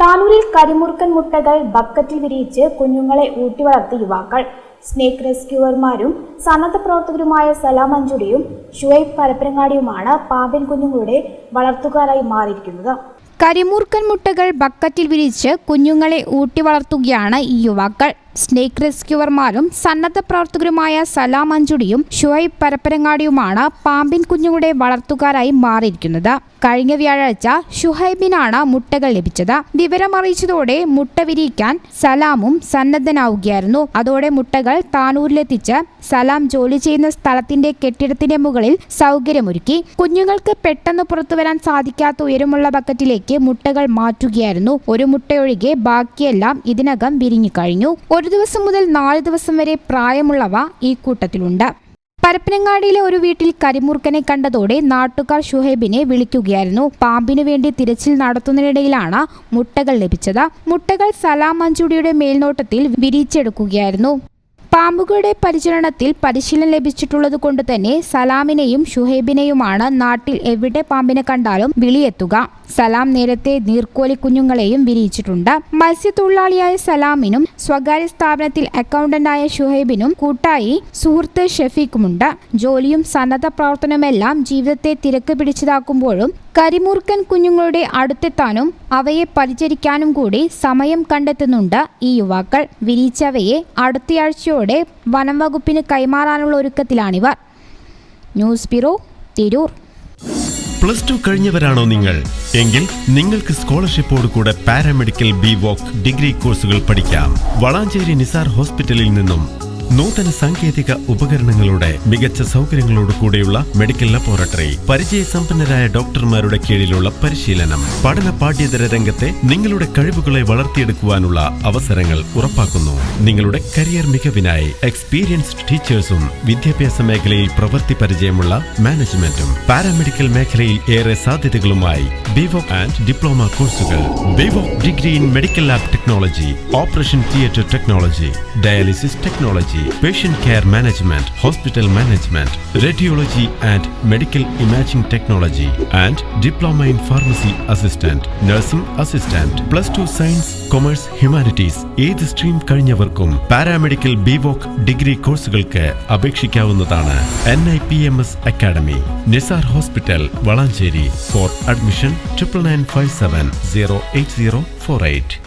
താനൂരിൽ കരിമുറുക്കൻ മുട്ടകൾ ബക്കറ്റിൽ വിരിയിച്ച് കുഞ്ഞുങ്ങളെ ഊട്ടിവളർത്ത യുവാക്കൾ. സ്നേക്ക് റെസ്ക്യൂവർമാരും സന്നദ്ധ പ്രവർത്തകരുമായ സലാം അഞ്ചുടിയും ഷുഹൈബ് പരപ്പനങ്ങാടിയുമാണ് പാമ്പിൻ കുഞ്ഞുങ്ങളുടെ വളർത്തുകാരായി മാറിയിരിക്കുന്നത്. കരിമൂർക്കൻ മുട്ടകൾ ബക്കറ്റിൽ വിരിച്ച് കുഞ്ഞുങ്ങളെ ഊട്ടി വളർത്തുകയാണ് ഈ യുവാക്കൾ. സ്നേക്ക് റെസ്ക്യൂവർമാരും സന്നദ്ധ പ്രവർത്തകരുമായ സലാം അഞ്ചുടിയും ഷുഹൈബ് പരപ്പരങ്ങാടിയുമാണ് പാമ്പിൻ കുഞ്ഞുങ്ങളുടെ വളർത്തുകാരായി മാറിയിരിക്കുന്നത്. കഴിഞ്ഞ വ്യാഴാഴ്ച ഷുഹൈബിനാണ് മുട്ടകൾ ലഭിച്ചത്. വിവരം അറിയിച്ചതോടെ മുട്ട വിരിയിക്കാൻ സലാമും സന്നദ്ധനാവുകയായിരുന്നു. അതോടെ മുട്ടകൾ താനൂരിലെത്തിച്ച് സലാം ജോലി ചെയ്യുന്ന സ്ഥലത്തിന്റെ കെട്ടിടത്തിന്റെ മുകളിൽ സൗകര്യമൊരുക്കി. കുഞ്ഞുങ്ങൾക്ക് പെട്ടെന്ന് പുറത്തുവരാൻ സാധിക്കാത്ത ഉയരമുള്ള ബക്കറ്റിലേക്ക് മുട്ടകൾ മാറ്റുകയായിരുന്നു. ഒരു മുട്ടയൊഴികെ ബാക്കിയെല്ലാം ഇതിനകം വിരിഞ്ഞു കഴിഞ്ഞു. ഒരു ദിവസം മുതൽ നാല് ദിവസം വരെ പ്രായമുള്ളവ ഈ കൂട്ടത്തിലുണ്ട്. പരപ്പനങ്ങാടിയിലെ ഒരു വീട്ടിൽ കരിമുർക്കനെ കണ്ടതോടെ നാട്ടുകാർ ഷുഹൈബിനെ വിളിക്കുകയായിരുന്നു. പാമ്പിനു വേണ്ടി തിരച്ചിൽ നടത്തുന്നതിനിടയിലാണ് മുട്ടകൾ ലഭിച്ചത്. മുട്ടകൾ സലാം മഞ്ചുടിയുടെ മേൽനോട്ടത്തിൽ വിരിച്ചെടുക്കുകയായിരുന്നു. പാമ്പുകളുടെ പരിചരണത്തിൽ പരിശീലനം ലഭിച്ചിട്ടുള്ളത് കൊണ്ട് തന്നെ സലാമിനെയും ഷുഹൈബിനെയുമാണ് നാട്ടിൽ എവിടെ പാമ്പിനെ കണ്ടാലും വിളിയെത്തുക. സലാം നേരത്തെ നീർക്കോലി കുഞ്ഞുങ്ങളെയും വിരിയിച്ചിട്ടുണ്ട്. മത്സ്യത്തൊഴിലാളിയായ സലാമിനും സ്വകാര്യ സ്ഥാപനത്തിൽ അക്കൗണ്ടന്റായ ഷുഹൈബിനും കൂട്ടായി സുഹൃത്ത് ഷെഫീഖുമുണ്ട്. ജോലിയും സന്നദ്ധ പ്രവർത്തനമെല്ലാം ജീവിതത്തെ തിരക്ക് പിടിച്ചതാക്കുമ്പോഴും കരിമൂർക്കൻ കുഞ്ഞുങ്ങളുടെ അടുത്തെത്താനും അവയെ പരിചരിക്കാനും കൂടി സമയം കണ്ടെത്തുന്നുണ്ട് ഈ യുവാക്കൾ. വിരിയിച്ചവയെ അടുത്തയാഴ്ചയോടെ വനം വകുപ്പിന് കൈമാറാനുള്ള ഒരുക്കത്തിലാണിവർ. News bureau Tirur. Plus two കഴിഞ്ഞവരാണോ നിങ്ങൾ? എങ്കിൽ നിങ്ങൾക്ക് സ്കോളർഷിപ്പോട് കൂടെ പാരാമെഡിക്കൽ ബി വോക്ക് ഡിഗ്രി കോഴ്സുകൾ പഠിക്കാം. വളാഞ്ചേരി നിസാർ ഹോസ്പിറ്റലിൽ നിന്നും നൂതന സാങ്കേതിക ഉപകരണങ്ങളുടെ മികച്ച സൗകര്യങ്ങളോട് കൂടിയുള്ള മെഡിക്കൽ ലബോറട്ടറി പരിചയസമ്പന്നരായ ഡോക്ടർമാരുടെ കീഴിലുള്ള പരിശീലനം പഠന പാഠ്യേതര രംഗത്തെ നിങ്ങളുടെ കഴിവുകളെ വളർത്തിയെടുക്കുവാനുള്ള അവസരങ്ങൾ ഉറപ്പാക്കുന്നു. നിങ്ങളുടെ കരിയർ മികവിനായി എക്സ്പീരിയൻസ്ഡ് ടീച്ചേഴ്സും വിദ്യാഭ്യാസ മേഖലയിൽ പ്രവൃത്തി പരിചയമുള്ള മാനേജ്മെന്റും പാരാമെഡിക്കൽ മേഖലയിൽ ഏറെ സാധ്യതകളുമായി ബിവോക് ആൻഡ് ഡിപ്ലോമ കോഴ്സുകൾ B Voc degree in medical lab technology operation theatre technology dialysis technology patient care management hospital management radiology and medical imaging technology and diploma in pharmacy assistant nursing assistant plus two science commerce humanities ഏത് stream കഴിഞ്ഞവർക്കും paramedical B Voc degree കോഴ്സുകൾക്ക് അപേക്ഷിക്കാവുന്നതാണ്. N I P M S academy Nisar hospital Valanchery for admission triple nine five seven zero eight zero four eight